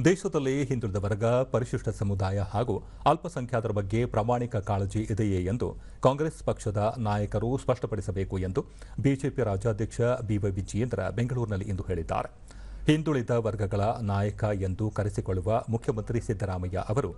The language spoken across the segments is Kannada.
ದೇಶದಲ್ಲಿ ಹಿಂದುಳಿದ ವರ್ಗ, ಪರಿಶಿಷ್ಟ ಸಮುದಾಯ ಹಾಗೂ ಅಲ್ಪಸಂಖ್ಯಾತರ ಬಗ್ಗೆ ಪ್ರಾಮಾಣಿಕ ಕಾಳಜಿ ಇದೆಯೇ ಎಂದು ಕಾಂಗ್ರೆಸ್ ಪಕ್ಷದ ನಾಯಕರು ಸ್ಪಷ್ಟಪಡಿಸಬೇಕು ಎಂದು ಬಿಜೆಪಿ ರಾಜ್ಯಾಧ್ಯಕ್ಷ ಬಿವೈ ವಿಜಯೇಂದ್ರ ಬೆಂಗಳೂರಿನಲ್ಲಿ ಇಂದು ಹೇಳಿದ್ದಾರೆ. ಹಿಂದುಳಿದ ವರ್ಗಗಳ ನಾಯಕ ಎಂದು ಕರೆಸಿಕೊಳ್ಳುವ ಮುಖ್ಯಮಂತ್ರಿ ಸಿದ್ದರಾಮಯ್ಯ ಅವರು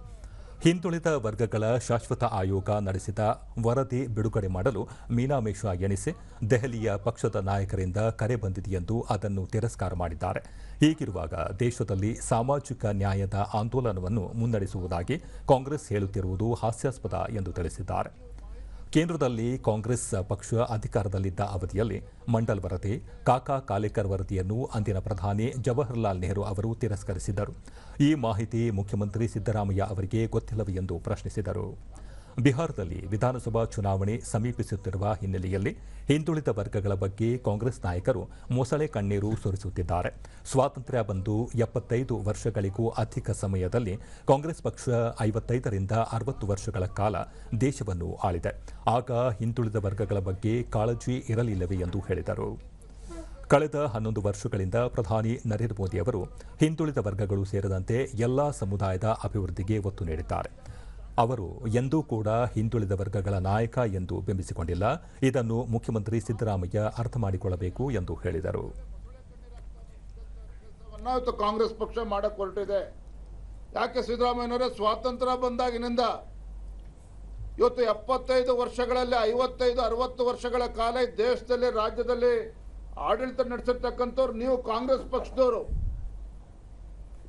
ಹಿಂದುಳಿದ ವರ್ಗಗಳ ಶಾಶ್ವತ ಆಯೋಗ ನಡೆಸಿದ ವರದಿ ಬಿಡುಗಡೆ ಮಾಡಲು ಮೀನಾಮೇಷ ಎಣಿಸಿ ದೆಹಲಿಯ ಪಕ್ಷದ ನಾಯಕರಿಂದ ಕರೆ ಬಂದಿದೆಯೆಂದು ಅದನ್ನು ತಿರಸ್ಕಾರ ಮಾಡಿದ್ದಾರೆ. ಹೀಗಿರುವಾಗ ದೇಶದಲ್ಲಿ ಸಾಮಾಜಿಕ ನ್ಯಾಯದ ಆಂದೋಲನವನ್ನು ಮುನ್ನಡೆಸುವುದಾಗಿ ಕಾಂಗ್ರೆಸ್ ಹೇಳುತ್ತಿರುವುದು ಹಾಸ್ಯಾಸ್ಪದ ಎಂದು ತಿಳಿಸಿದ್ದಾರೆ. ಕೇಂದ್ರದಲ್ಲಿ ಕಾಂಗ್ರೆಸ್ ಪಕ್ಷ ಅಧಿಕಾರದಲ್ಲಿದ್ದ ಅವಧಿಯಲ್ಲಿ ಮಂಡಲ್ ವರದಿ, ಕಾಕಾ ಕಾಲೇಕರ್ ವರದಿಯನ್ನು ಅಂದಿನ ಪ್ರಧಾನಿ ಜವಾಹರ್ಲಾಲ್ ನೆಹರು ಅವರು ತಿರಸ್ಕರಿಸಿದ್ದರು. ಈ ಮಾಹಿತಿ ಮುಖ್ಯಮಂತ್ರಿ ಸಿದ್ದರಾಮಯ್ಯ ಅವರಿಗೆ ಗೊತ್ತಿಲ್ಲವೇ ಎಂದು ಪ್ರಶ್ನಿಸಿದರು. ಬಿಹಾರದಲ್ಲಿ ವಿಧಾನಸಭಾ ಚುನಾವಣೆ ಸಮೀಪಿಸುತ್ತಿರುವ ಹಿನ್ನೆಲೆಯಲ್ಲಿ ಹಿಂದುಳಿದ ವರ್ಗಗಳ ಬಗ್ಗೆ ಕಾಂಗ್ರೆಸ್ ನಾಯಕರು ಮೊಸಳೆ ಕಣ್ಣೀರು ಸುರಿಸುತ್ತಿದ್ದಾರೆ. ಸ್ವಾತಂತ್ರ್ಯ ಬಂದು ಎಪ್ಪತ್ತೈದು ವರ್ಷಗಳಿಗೂ ಅಧಿಕ ಸಮಯದಲ್ಲಿ ಕಾಂಗ್ರೆಸ್ ಪಕ್ಷ ಐವತ್ತೈದರಿಂದ ಅರವತ್ತು ವರ್ಷಗಳ ಕಾಲ ದೇಶವನ್ನು ಆಳಿದೆ. ಆಗ ಹಿಂದುಳಿದ ವರ್ಗಗಳ ಬಗ್ಗೆ ಕಾಳಜಿ ಇರಲಿಲ್ಲವೇ ಎಂದು ಹೇಳಿದರು. ಕಳೆದ ಹನ್ನೊಂದು ವರ್ಷಗಳಿಂದ ಪ್ರಧಾನಿ ನರೇಂದ್ರ ಮೋದಿ ಅವರು ಹಿಂದುಳಿದ ವರ್ಗಗಳು ಸೇರಿದಂತೆ ಎಲ್ಲಾ ಸಮುದಾಯದ ಅಭಿವೃದ್ಧಿಗೆ ಒತ್ತು ನೀಡಿದ್ದಾರೆ. ಅವರು ಎಂದೂ ಕೂಡ ಹಿಂದುಳಿದ ವರ್ಗಗಳ ನಾಯಕ ಎಂದು ಬಿಂಬಿಸಿಕೊಂಡಿಲ್ಲ. ಇದನ್ನು ಮುಖ್ಯಮಂತ್ರಿ ಸಿದ್ದರಾಮಯ್ಯ ಅರ್ಥ ಮಾಡಿಕೊಳ್ಳಬೇಕು ಎಂದು ಹೇಳಿದರು. ಕಾಂಗ್ರೆಸ್ ಪಕ್ಷ ಮಾಡಕ್ ಹೊರಟಿದೆ. ಯಾಕೆ ಸಿದ್ದರಾಮಯ್ಯನವರೇ ಸ್ವಾತಂತ್ರ್ಯ ಬಂದಾಗಿನಿಂದ ಇವತ್ತು ಎಪ್ಪತ್ತೈದು ವರ್ಷಗಳಲ್ಲಿ ಐವತ್ತೈದು, ಅರವತ್ತು ವರ್ಷಗಳ ಕಾಲ ದೇಶದಲ್ಲಿ, ರಾಜ್ಯದಲ್ಲಿ ಆಡಳಿತ ನಡೆಸಿರ್ತಕ್ಕಂಥವ್ರು ನೀವು ಕಾಂಗ್ರೆಸ್ ಪಕ್ಷದವರು.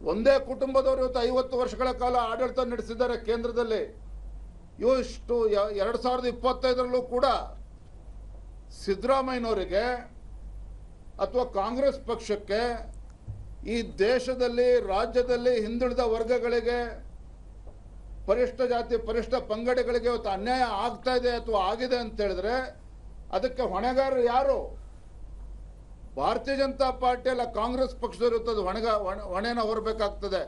ಒಂದೇ ಕುಟುಂಬದವರು ಇವತ್ತು ಐವತ್ತು ವರ್ಷಗಳ ಕಾಲ ಆಡಳಿತ ನಡೆಸಿದ್ದಾರೆ ಕೇಂದ್ರದಲ್ಲಿ. ಇಷ್ಟು ಎರಡು ಸಾವಿರದ ಇಪ್ಪತ್ತೈದರಲ್ಲೂ ಕೂಡ ಸಿದ್ದರಾಮಯ್ಯನವರಿಗೆ ಅಥವಾ ಕಾಂಗ್ರೆಸ್ ಪಕ್ಷಕ್ಕೆ ಈ ದೇಶದಲ್ಲಿ, ರಾಜ್ಯದಲ್ಲಿ ಹಿಂದುಳಿದ ವರ್ಗಗಳಿಗೆ ಪರಿಷ್ಠ ಜಾತಿ, ಪರಿಷ್ಠ ಪಂಗಡಗಳಿಗೆ ಇವತ್ತು ಅನ್ಯಾಯ ಆಗ್ತಾ ಇದೆ ಅಥವಾ ಆಗಿದೆ ಅಂತ ಹೇಳಿದ್ರೆ ಅದಕ್ಕೆ ಹೊಣೆಗಾರರು ಯಾರು? ಭಾರತೀಯ ಜನತಾ ಪಾರ್ಟಿ ಅಲ್ಲ ಕಾಂಗ್ರೆಸ್ ಪಕ್ಷದವರು ಇರುತ್ತದೆ ಒಣಗ ಒಣೆನ ಹೊರಬೇಕಾಗ್ತದೆ.